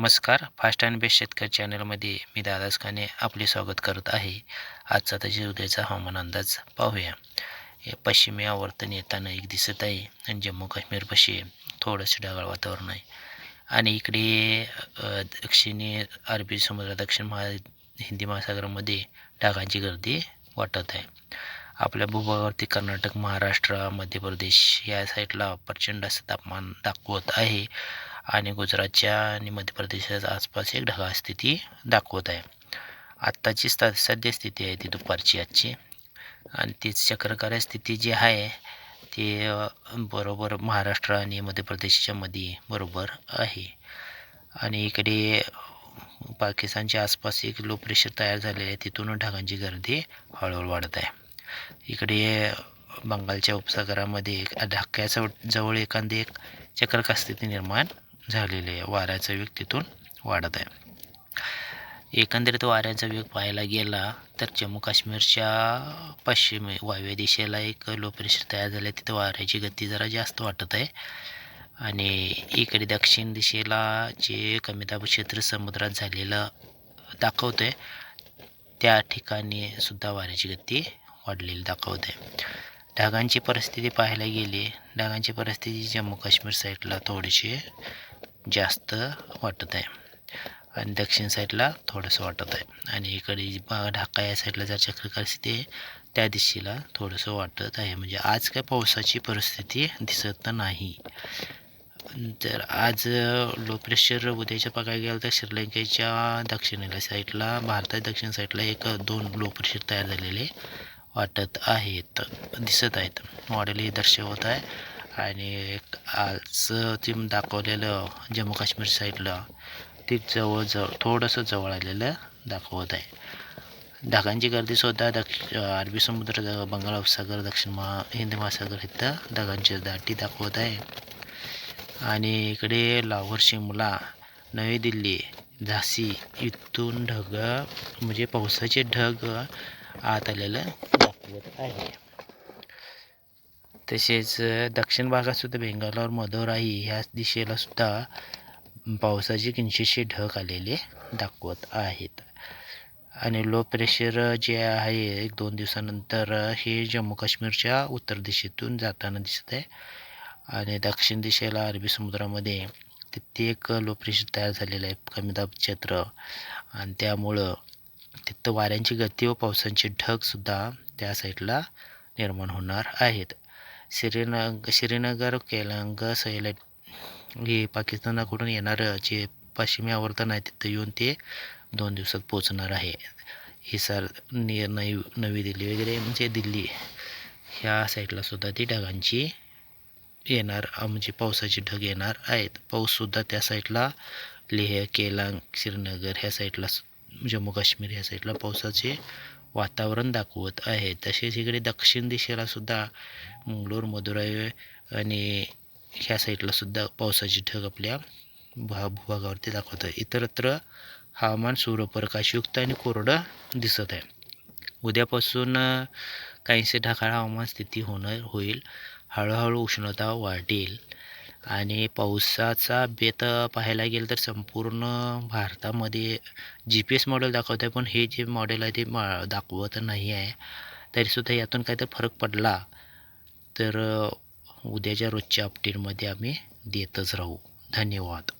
नमस्कार. Fast and best शेतकरी चॅनलमध्ये मी दादास खाने आपले स्वागत करत आहे. आजचा तसेच उद्याचा हवामान अंदाज पाहूया. हे पश्चिमी आवर्तन येताना एक दिसत आहे आणि जम्मू काश्मीरपाशी थोडंसं ढगाळ वातावरण आहे. आणि इकडे दक्षिणी अरबी समुद्र दक्षिण महा हिंदी महासागरामध्ये ढगांची गर्दी वाटत आहे. आपल्या भूभागावरती कर्नाटक महाराष्ट्र मध्य प्रदेश या साईडला प्रचंड असं तापमान दाखवत आहे. आणि गुजरातच्या आणि मध्य प्रदेशाच्या आसपास एक ढगाळ स्थिती दाखवत आहे. आत्ताची स्त सद्यस्थिती आहे ती दुपारची आजची. आणि तीच चक्रकार्य स्थिती जी आहे ती बरोबर महाराष्ट्र आणि मध्य प्रदेशाच्या मध्ये बरोबर आहे. आणि इकडे पाकिस्तानच्या आसपास एक लो प्रेशर तयार झालेले आहे. तिथून ढगांची गर्दी हळूहळू वाढत आहे. इकडे बंगालच्या उपसागरामध्ये एक ढाक्याच्या जवळ एखादी एक चक्रका स्थिती निर्माण झालेली आहे. वाऱ्याचा वेग तिथून वाढत आहे. एकंदरीत वाऱ्याचा वेग पाहायला गेला तर जम्मू काश्मीरच्या पश्चिम वायव्य दिशेला एक लो प्रेशर तयार झाले तिथं वाऱ्याची गती जरा जास्त वाटत आहे. आणि इकडे दक्षिण दिशेला जे कमीदाब क्षेत्र समुद्रात झालेलं दाखवतं आहे त्या ठिकाणी सुद्धा वाऱ्याची गती वाढलेली दाखवते ढगांची परिस्थिती पाहायला गेली ढगांची परिस्थिती जम्मू काश्मीर साईडला थोडीशी जास्त वाटत आहे आणि दक्षिण साईडला थोडंसं वाटत आहे. आणि इकडे ढाका या साईडला जर चक्रकार स्थिती आहे त्या दिशेला थोडंसं वाटत आहे. म्हणजे आज काय पावसाची परिस्थिती दिसत नाही. तर आज लो प्रेशर उद्याच्या बघायला गेलं तर श्रीलंकेच्या दक्षिणेला साईडला भारताच्या दक्षिण साईडला एक दोन लो प्रेशर तयार झालेले वाटत आहेत दिसत आहेत. मॉडेल हे दर्शवत आहे. आणि एक आज ते दाखवलेलं जम्मू काश्मीर साईडला ते जवळजवळ थोडंसं जवळ आलेलं दाखवत आहे. ढगांची गर्दीसुद्धा दक्ष अरबी समुद्र बंगाल उपसागर दक्षिण महा हिंदी महासागर इथं ढगांची दाटी दाखवत आहे. आणि इकडे लाहोर शिमला नवी दिल्ली झाशी इथून ढग म्हणजे पावसाचे ढग आत आलेलं दाखवत आहे. तसेच दक्षिण भागातसुद्धा बेंगालोर मदुराई ह्या दिशेला सुद्धा पावसाचे किंचितशी ढग आलेले दाखवत आहेत. आणि लो प्रेशर जे आहे एक दोन दिवसानंतर हे जम्मू काश्मीरच्या उत्तर दिशेतून जाताना दिसत आहे आणि दक्षिण दिशेला अरबी समुद्रामध्ये तिथे एक लो प्रेशर तयार झालेलं आहे. कमी दाब क्षेत्र. आणि त्यामुळं तिथं वाऱ्यांची गती व पावसांचे ढगसुद्धा त्या साईडला निर्माण होणार आहेत. श्रीनग श्रीनगर केलंग सैलट हे पाकिस्तानाकडून येणारं जे पश्चिमी आवर्तन आहे तिथं येऊन ते दोन दिवसात पोचणार आहे. हिसार नि नवी नवी दिल्ली वगैरे म्हणजे दिल्ली ह्या साईडला सुद्धा ती ढगांची येणार म्हणजे पावसाचे ढग येणार आहेत. पाऊससुद्धा त्या साईडला लेह केलांग श्रीनगर ह्या साईडला जम्मू काश्मीर ह्या साईडला पावसाचे वातावरण दाखवत आहे. तसेच इकडे दक्षिण दिशेला सुद्धा मंगळूर मदुराई आणि ह्या साईडला सुद्धा ढग आपल्या भा भूभागावरती दाखवत आहे. इतरत्र हवामान सूर्यप्रकाशयुक्त आणि कोरडं दिसत आहे. उद्यापासून काहीसे ढगाळ हवामान स्थिती होणार होईल. हळूहळू उष्णता वाढेल. आणि पावसाचा बेत पाहायला गेलं तर संपूर्ण भारतामध्ये जी पी एस मॉडेल दाखवत आहे. पण हे जे मॉडेल आहे ते मा दाखवत नाही आहे. तरीसुद्धा यातून काही तर फरक पडला तर उद्याच्या रोजच्या अपडेटमध्ये आम्ही देतच राहू. धन्यवाद.